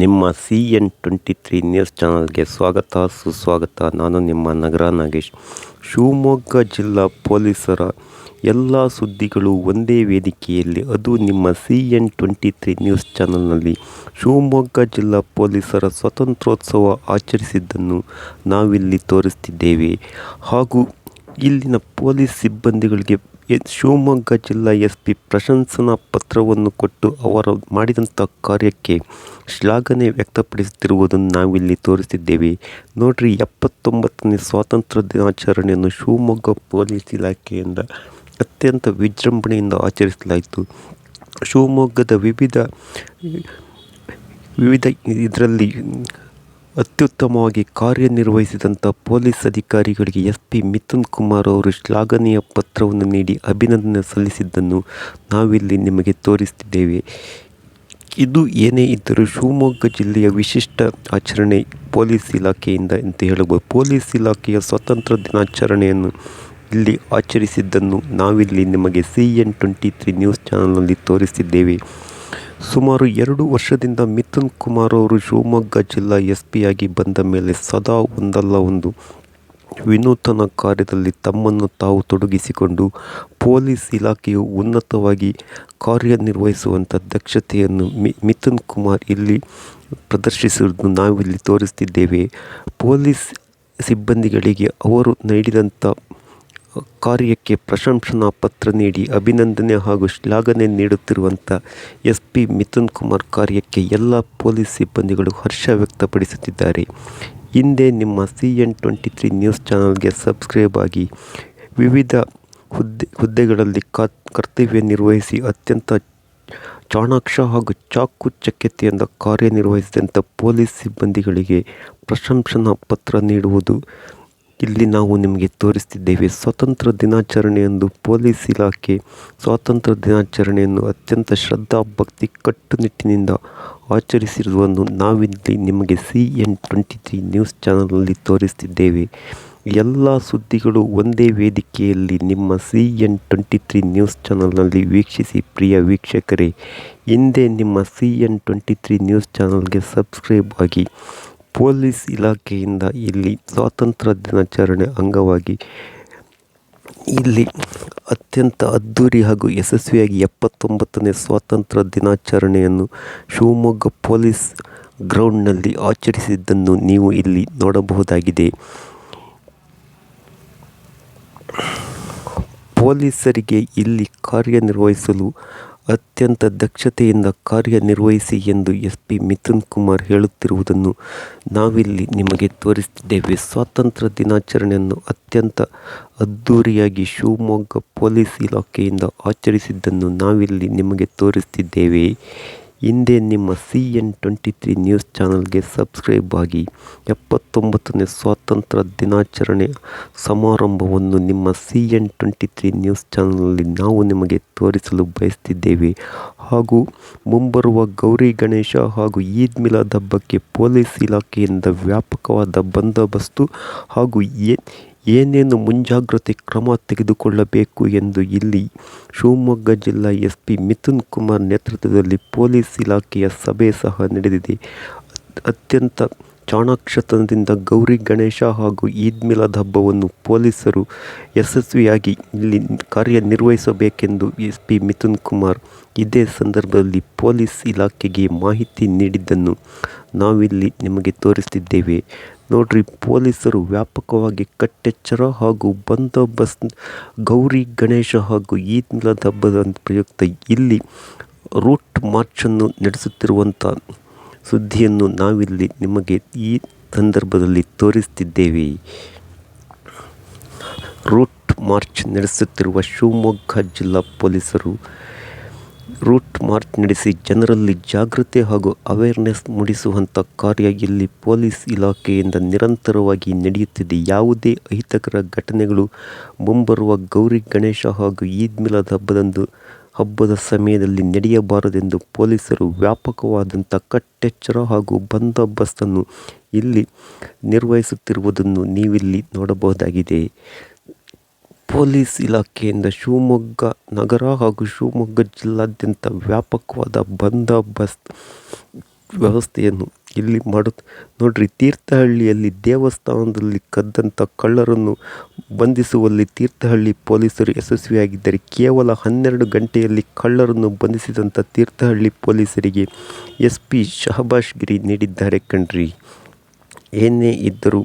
ನಿಮ್ಮ C N twenty three news ಚಾನಲ್ಗೆ ಸ್ವಾಗತ, ಸುಸ್ವಾಗತ. ನಾನು ನಿಮ್ಮ ನಗರ ನಾಗೇಶ್. ಶಿವಮೊಗ್ಗ ಜಿಲ್ಲಾ ಪೊಲೀಸರ ಎಲ್ಲ ಸುದ್ದಿಗಳು ಒಂದೇ ವೇದಿಕೆಯಲ್ಲಿ. ಅದು ನಿಮ್ಮ C N twenty three news ಚಾನಲ್ನಲ್ಲಿ ಶಿವಮೊಗ್ಗ ಜಿಲ್ಲಾ ಪೊಲೀಸರ ಸ್ವಾತಂತ್ರ್ಯೋತ್ಸವ ಆಚರಿಸಿದ್ದನ್ನು ನಾವಿಲ್ಲಿ ತೋರಿಸ್ತಿದ್ದೇವೆ. ಹಾಗೂ ಇಲ್ಲಿನ ಪೊಲೀಸ್ ಸಿಬ್ಬಂದಿಗಳಿಗೆ ಶಿವಮೊಗ್ಗ ಜಿಲ್ಲಾ ಎಸ್ ಪಿ ಪ್ರಶಂಸನಾ ಪತ್ರವನ್ನು ಕೊಟ್ಟು ಅವರು ಮಾಡಿದಂಥ ಕಾರ್ಯಕ್ಕೆ ಶ್ಲಾಘನೆ ವ್ಯಕ್ತಪಡಿಸುತ್ತಿರುವುದನ್ನು ನಾವಿಲ್ಲಿ ತೋರಿಸಿದ್ದೇವೆ. ನೋಡ್ರಿ, ಎಪ್ಪತ್ತೊಂಬತ್ತನೇ ಸ್ವಾತಂತ್ರ್ಯ ದಿನಾಚರಣೆಯನ್ನು ಶಿವಮೊಗ್ಗ ಪೊಲೀಸ್ ಇಲಾಖೆಯಿಂದ ಅತ್ಯಂತ ವಿಜೃಂಭಣೆಯಿಂದ ಆಚರಿಸಲಾಯಿತು. ಶಿವಮೊಗ್ಗದ ವಿವಿಧ ವಿವಿಧ ಇದರಲ್ಲಿ ಅತ್ಯುತ್ತಮವಾಗಿ ಕಾರ್ಯನಿರ್ವಹಿಸಿದಂಥ ಪೊಲೀಸ್ ಅಧಿಕಾರಿಗಳಿಗೆ ಎಸ್ ಪಿ ಮಿಥುನ್ ಕುಮಾರ್ ಅವರು ಶ್ಲಾಘನೀಯ ಪತ್ರವನ್ನು ನೀಡಿ ಅಭಿನಂದನೆ ಸಲ್ಲಿಸಿದ್ದನ್ನು ನಾವಿಲ್ಲಿ ನಿಮಗೆ ತೋರಿಸ್ತಿದ್ದೇವೆ ಇದು ಏನೇ ಇದ್ದರೂ ಶಿವಮೊಗ್ಗ ಜಿಲ್ಲೆಯ ವಿಶಿಷ್ಟ ಆಚರಣೆ ಪೊಲೀಸ್ ಇಲಾಖೆಯಿಂದ ಅಂತ ಹೇಳಬಹುದು. ಪೊಲೀಸ್ ಇಲಾಖೆಯ ಸ್ವತಂತ್ರ ದಿನಾಚರಣೆಯನ್ನು ಇಲ್ಲಿ ಆಚರಿಸಿದ್ದನ್ನು ನಾವಿಲ್ಲಿ ನಿಮಗೆ C N twenty three news ಚಾನಲ್ನಲ್ಲಿ ತೋರಿಸಿದ್ದೇವೆ. ಸುಮಾರು ಎರಡು ವರ್ಷದಿಂದ ಮಿಥುನ್ ಕುಮಾರ್ ಅವರು ಶಿವಮೊಗ್ಗ ಜಿಲ್ಲಾ ಎಸ್ ಪಿಯಾಗಿ ಬಂದ ಮೇಲೆ ಸದಾ ಒಂದಲ್ಲ ಒಂದು ವಿನೂತನ ಕಾರ್ಯದಲ್ಲಿ ತಮ್ಮನ್ನು ತಾವು ತೊಡಗಿಸಿಕೊಂಡು ಪೊಲೀಸ್ ಇಲಾಖೆಯು ಉನ್ನತವಾಗಿ ಕಾರ್ಯನಿರ್ವಹಿಸುವಂಥ ದಕ್ಷತೆಯನ್ನು ಮಿ, ಮಿಥುನ್ ಕುಮಾರ್ ಇಲ್ಲಿ ಪ್ರದರ್ಶಿಸುವುದನ್ನು ನಾವಿಲ್ಲಿ ತೋರಿಸ್ತಿದ್ದೇವೆ. ಪೊಲೀಸ್ ಸಿಬ್ಬಂದಿಗಳಿಗೆ ಅವರು ನೀಡಿದಂಥ ಕಾರ್ಯಕ್ಕೆ ಪ್ರಶಂಸನಾ ಪತ್ರ ನೀಡಿ ಅಭಿನಂದನೆ ಹಾಗೂ ಶ್ಲಾಘನೆ ನೀಡುತ್ತಿರುವಂಥ ಎಸ್ ಪಿ ಮಿಥುನ್ ಕುಮಾರ್ ಕಾರ್ಯಕ್ಕೆ ಎಲ್ಲ ಪೊಲೀಸ್ ಸಿಬ್ಬಂದಿಗಳು ಹರ್ಷ ವ್ಯಕ್ತಪಡಿಸುತ್ತಿದ್ದಾರೆ. ಹಿಂದೆ ನಿಮ್ಮ C N twenty three news ಚಾನಲ್ಗೆ ಸಬ್ಸ್ಕ್ರೈಬ್ ಆಗಿ ವಿವಿಧ ಹುದ್ದೆ, ಹುದ್ದೆಗಳಲ್ಲಿ ಕಾ, ಕರ್ತವ್ಯ ನಿರ್ವಹಿಸಿ ಅತ್ಯಂತ ಚಾಣಾಕ್ಷ ಹಾಗೂ ಚಾಕು ಚಕ್ಯತೆಯಿಂದ ಕಾರ್ಯನಿರ್ವಹಿಸಿದಂಥ ಪೊಲೀಸ್ ಸಿಬ್ಬಂದಿಗಳಿಗೆ ಪ್ರಶಂಸನಾ ಪತ್ರ ನೀಡುವುದು ಇಲ್ಲಿ ನಾವು ನಿಮಗೆ ತೋರಿಸ್ತಿದ್ದೇವೆ ಸ್ವಾತಂತ್ರ್ಯ ದಿನಾಚರಣೆಯಂದು ಪೊಲೀಸ್ ಇಲಾಖೆ ಸ್ವಾತಂತ್ರ್ಯ ದಿನಾಚರಣೆಯನ್ನು ಅತ್ಯಂತ ಶ್ರದ್ಧಾ ಭಕ್ತಿ ಕಟ್ಟುನಿಟ್ಟಿನಿಂದ ಆಚರಿಸಿರುವುದನ್ನು ನಾವಿಲ್ಲಿ ನಿಮಗೆ C N twenty three news ಚಾನಲ್ನಲ್ಲಿ ತೋರಿಸ್ತಿದ್ದೇವೆ. ಎಲ್ಲ ಸುದ್ದಿಗಳು ಒಂದೇ ವೇದಿಕೆಯಲ್ಲಿ ನಿಮ್ಮ C N twenty three news ಚಾನಲ್ನಲ್ಲಿ ವೀಕ್ಷಿಸಿ ಪ್ರಿಯ ವೀಕ್ಷಕರೇ. ಹಿಂದೆ ನಿಮ್ಮ C N twenty three news ಚಾನಲ್ಗೆ ಸಬ್ಸ್ಕ್ರೈಬ್ ಆಗಿ ಪೊಲೀಸ್ ಇಲಾಖೆಯಿಂದ ಇಲ್ಲಿ ಸ್ವಾತಂತ್ರ್ಯ ದಿನಾಚರಣೆ ಅಂಗವಾಗಿ ಇಲ್ಲಿ ಅತ್ಯಂತ ಅದ್ಧೂರಿ ಹಾಗೂ ಯಶಸ್ವಿಯಾಗಿ ಎಪ್ಪತ್ತೊಂಬತ್ತನೇ ಸ್ವಾತಂತ್ರ್ಯ ದಿನಾಚರಣೆಯನ್ನು ಶಿವಮೊಗ್ಗ ಪೊಲೀಸ್ ಗ್ರೌಂಡ್ನಲ್ಲಿ ಆಚರಿಸಿದ್ದನ್ನು ನೀವು ಇಲ್ಲಿ ನೋಡಬಹುದಾಗಿದೆ. ಪೊಲೀಸರಿಗೆ ಇಲ್ಲಿ ಕಾರ್ಯನಿರ್ವಹಿಸಲು ಅತ್ಯಂತ ದಕ್ಷತೆಯಿಂದ ಕಾರ್ಯನಿರ್ವಹಿಸಿ ಎಂದು ಎಸ್ ಪಿ ಮಿಥುನ್ ಕುಮಾರ್ ಹೇಳುತ್ತಿರುವುದನ್ನು ನಾವಿಲ್ಲಿ ನಿಮಗೆ ತೋರಿಸ್ತಿದ್ದೇವೆ ಸ್ವಾತಂತ್ರ್ಯ ದಿನಾಚರಣೆಯನ್ನು ಅತ್ಯಂತ ಅದ್ಧೂರಿಯಾಗಿ ಶಿವಮೊಗ್ಗ ಪೊಲೀಸ್ ಇಲಾಖೆಯಿಂದ ಆಚರಿಸಿದ್ದನ್ನು ನಾವಿಲ್ಲಿ ನಿಮಗೆ ತೋರಿಸ್ತಿದ್ದೇವೆ ಹಿಂದೆ ನಿಮ್ಮ C N twenty three news ಚಾನಲ್ಗೆ ಸಬ್ಸ್ಕ್ರೈಬ್ ಆಗಿ ಎಪ್ಪತ್ತೊಂಬತ್ತನೇ ಸ್ವಾತಂತ್ರ್ಯ ದಿನಾಚರಣೆ ಸಮಾರಂಭವನ್ನು ನಿಮ್ಮ C N twenty three news ಚಾನಲ್ನಲ್ಲಿ ನಾವು ನಿಮಗೆ ತೋರಿಸಲು ಬಯಸ್ತಿದ್ದೇವೆ. ಹಾಗೂ ಮುಂಬರುವ ಗೌರಿ ಗಣೇಶ ಹಾಗೂ ಈದ್ ಮಿಲಾದ್ ಹಬ್ಬಕ್ಕೆ ಪೊಲೀಸ್ ಇಲಾಖೆಯಿಂದ ವ್ಯಾಪಕವಾದ ಬಂದೋಬಸ್ತು ಹಾಗೂ ಏನೇನು ಮುಂಜಾಗ್ರತೆ ಕ್ರಮ ತೆಗೆದುಕೊಳ್ಳಬೇಕು ಎಂದು ಇಲ್ಲಿ ಶಿವಮೊಗ್ಗ ಜಿಲ್ಲಾ ಎಸ್ ಪಿ ಮಿಥುನ್ ಕುಮಾರ್ ನೇತೃತ್ವದಲ್ಲಿ ಪೊಲೀಸ್ ಇಲಾಖೆಯ ಸಭೆ ಸಹ ನಡೆದಿದೆ. ಅತ್ಯಂತ ಚಾಣಾಕ್ಷತನದಿಂದ ಗೌರಿ ಗಣೇಶ ಹಾಗೂ ಈದ್ ಮಿಲಾದ್ ಹಬ್ಬವನ್ನು ಪೊಲೀಸರು ಯಶಸ್ವಿಯಾಗಿ ಇಲ್ಲಿ ಕಾರ್ಯನಿರ್ವಹಿಸಬೇಕೆಂದು ಎಸ್ ಪಿ ಮಿಥುನ್ ಕುಮಾರ್ ಇದೇ ಸಂದರ್ಭದಲ್ಲಿ ಪೊಲೀಸ್ ಇಲಾಖೆಗೆ ಮಾಹಿತಿ ನೀಡಿದ್ದನ್ನು ನಾವಿಲ್ಲಿ ನಿಮಗೆ ತೋರಿಸ್ತಿದ್ದೇವೆ ನೋಡ್ರಿ, ಪೊಲೀಸರು ವ್ಯಾಪಕವಾಗಿ ಕಟ್ಟೆಚ್ಚರ ಹಾಗೂ ಬಂದೋಬಸ್ತ್, ಗೌರಿ ಗಣೇಶ ಹಾಗೂ ಈದ್ ಮಿಲಾದ್ ಹಬ್ಬದ ಪ್ರಯುಕ್ತ ಇಲ್ಲಿ ರೂಟ್ ಮಾರ್ಚನ್ನು ನಡೆಸುತ್ತಿರುವಂಥ ಸುದ್ದಿಯನ್ನು ನಾವಿಲ್ಲಿ ನಿಮಗೆ ಈ ಸಂದರ್ಭದಲ್ಲಿ ತೋರಿಸ್ತಿದ್ದೇವೆ. ರೂಟ್ ಮಾರ್ಚ್ ನಡೆಸುತ್ತಿರುವ ಶಿವಮೊಗ್ಗ ಜಿಲ್ಲಾ ಪೊಲೀಸರು ರೂಟ್ ಮಾರ್ಚ್ ನಡೆಸಿ ಜನರಲ್ಲಿ ಜಾಗೃತಿ ಹಾಗೂ ಅವೇರ್ನೆಸ್ ಮೂಡಿಸುವಂಥ ಕಾರ್ಯ ಇಲ್ಲಿ ಪೊಲೀಸ್ ಇಲಾಖೆಯಿಂದ ನಿರಂತರವಾಗಿ ನಡೆಯುತ್ತಿದೆ. ಯಾವುದೇ ಅಹಿತಕರ ಘಟನೆಗಳು ಮುಂಬರುವ ಗೌರಿ ಗಣೇಶ ಹಾಗೂ ಈದ್ ಮಿಲಾದ್ ಹಬ್ಬದಂದು ಹಬ್ಬದ ಸಮಯದಲ್ಲಿ ನಡೆಯಬಾರದೆಂದು ಪೊಲೀಸರು ವ್ಯಾಪಕವಾದಂಥ ಕಟ್ಟೆಚ್ಚರ ಹಾಗೂ ಬಂದೋಬಸ್ತನ್ನು ಇಲ್ಲಿ ನಿರ್ವಹಿಸುತ್ತಿರುವುದನ್ನು ನೀವಿಲ್ಲಿ ನೋಡಬಹುದಾಗಿದೆ. ಪೊಲೀಸ್ ಇಲಾಖೆಯಿಂದ ಶಿವಮೊಗ್ಗ ನಗರ ಹಾಗೂ ಶಿವಮೊಗ್ಗ ಜಿಲ್ಲಾದ್ಯಂತ ವ್ಯಾಪಕವಾದ ಬಂದೋಬಸ್ತ್ ವ್ಯವಸ್ಥೆಯನ್ನು ಇಲ್ಲಿ ಮಾಡು ನೋಡ್ರಿ, ತೀರ್ಥಹಳ್ಳಿಯಲ್ಲಿ ದೇವಸ್ಥಾನದಲ್ಲಿ ಕದ್ದಂಥ ಕಳ್ಳರನ್ನು ಬಂಧಿಸುವಲ್ಲಿ ತೀರ್ಥಹಳ್ಳಿ ಪೊಲೀಸರು ಯಶಸ್ವಿಯಾಗಿದ್ದಾರೆ. ಕೇವಲ ಹನ್ನೆರಡು ಗಂಟೆಯಲ್ಲಿ ಕಳ್ಳರನ್ನು ಬಂಧಿಸಿದಂಥ ತೀರ್ಥಹಳ್ಳಿ ಪೊಲೀಸರಿಗೆ ಎಸ್ ಪಿ ಶಹಬಾಷ್ ಗಿರಿ ನೀಡಿದ್ದಾರೆ ಕಣ್ರಿ. ಏನೇ ಇದ್ದರೂ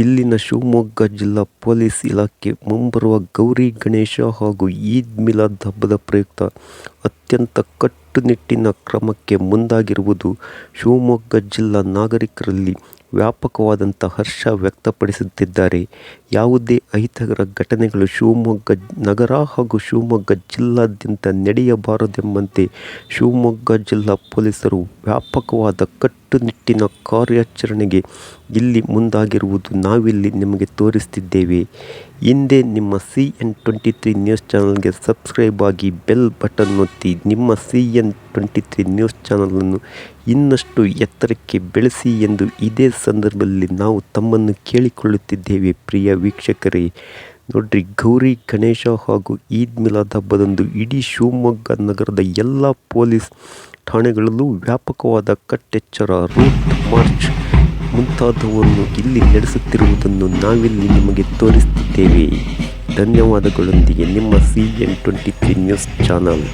ಇಲ್ಲಿನ ಶಿವಮೊಗ್ಗ ಜಿಲ್ಲಾ ಪೊಲೀಸ್ ಇಲಾಖೆ ಮುಂಬರುವ ಗೌರಿ ಗಣೇಶ ಹಾಗೂ ಈದ್ ಮಿಲಾದ್ ಹಬ್ಬದ ಪ್ರಯುಕ್ತ ಅತ್ಯಂತ ಕಟ್ಟುನಿಟ್ಟಿನ ಕ್ರಮಕ್ಕೆ ಮುಂದಾಗಿರುವುದು ಶಿವಮೊಗ್ಗ ಜಿಲ್ಲಾ ನಾಗರಿಕರಲ್ಲಿ ವ್ಯಾಪಕವಾದಂಥ ಹರ್ಷ ವ್ಯಕ್ತಪಡಿಸುತ್ತಿದ್ದಾರೆ. ಯಾವುದೇ ಅಹಿತಕರ ಘಟನೆಗಳು ಶಿವಮೊಗ್ಗ ನಗರ ಹಾಗೂ ಶಿವಮೊಗ್ಗ ಜಿಲ್ಲಾದ್ಯಂತ ನಡೆಯಬಾರದೆಂಬಂತೆ ಶಿವಮೊಗ್ಗ ಜಿಲ್ಲಾ ಪೊಲೀಸರು ವ್ಯಾಪಕವಾದ ಕಟ್ಟುನಿಟ್ಟಿನ ಕಾರ್ಯಾಚರಣೆಗೆ ಇಲ್ಲಿ ಮುಂದಾಗಿರುವುದು ನಾವಿಲ್ಲಿ ನಿಮಗೆ ತೋರಿಸ್ತಿದ್ದೇವೆ. ಹಿಂದೆ ನಿಮ್ಮ C N twenty three news ಚಾನಲ್ಗೆ ಸಬ್ಸ್ಕ್ರೈಬ್ ಆಗಿ ಬೆಲ್ ಬಟನ್ ಒತ್ತಿ ನಿಮ್ಮ C N twenty three news ಚಾನಲನ್ನು ಇನ್ನಷ್ಟು ಎತ್ತರಕ್ಕೆ ಬೆಳೆಸಿ ಎಂದು ಇದೇ ಸಂದರ್ಭದಲ್ಲಿ ನಾವು ತಮ್ಮನ್ನು ಕೇಳಿಕೊಳ್ಳುತ್ತಿದ್ದೇವೆ, ಪ್ರಿಯ ವೀಕ್ಷಕರೇ, ನೋಡ್ರಿ, ಗೌರಿ, ಗಣೇಶ ಹಾಗೂ ಈದ್ ಮಿಲಾದ್ ಹಬ್ಬದಂದು ಇಡೀ ಶಿವಮೊಗ್ಗ ನಗರದ ಎಲ್ಲ ಪೊಲೀಸ್ ಠಾಣೆಗಳಲ್ಲೂ ವ್ಯಾಪಕವಾದ ಕಟ್ಟೆಚ್ಚರ ರೂಟ್ ಮಾರ್ಚ್ ಮುಂತಾದವನ್ನು ಇಲ್ಲಿ ನಡೆಸುತ್ತಿರುವುದನ್ನು ನಾವಿಲ್ಲಿ ನಿಮಗೆ ತೋರಿಸುತ್ತಿದ್ದೇವೆ. ಧನ್ಯವಾದಗಳೊಂದಿಗೆ ನಿಮ್ಮ C N twenty three news channel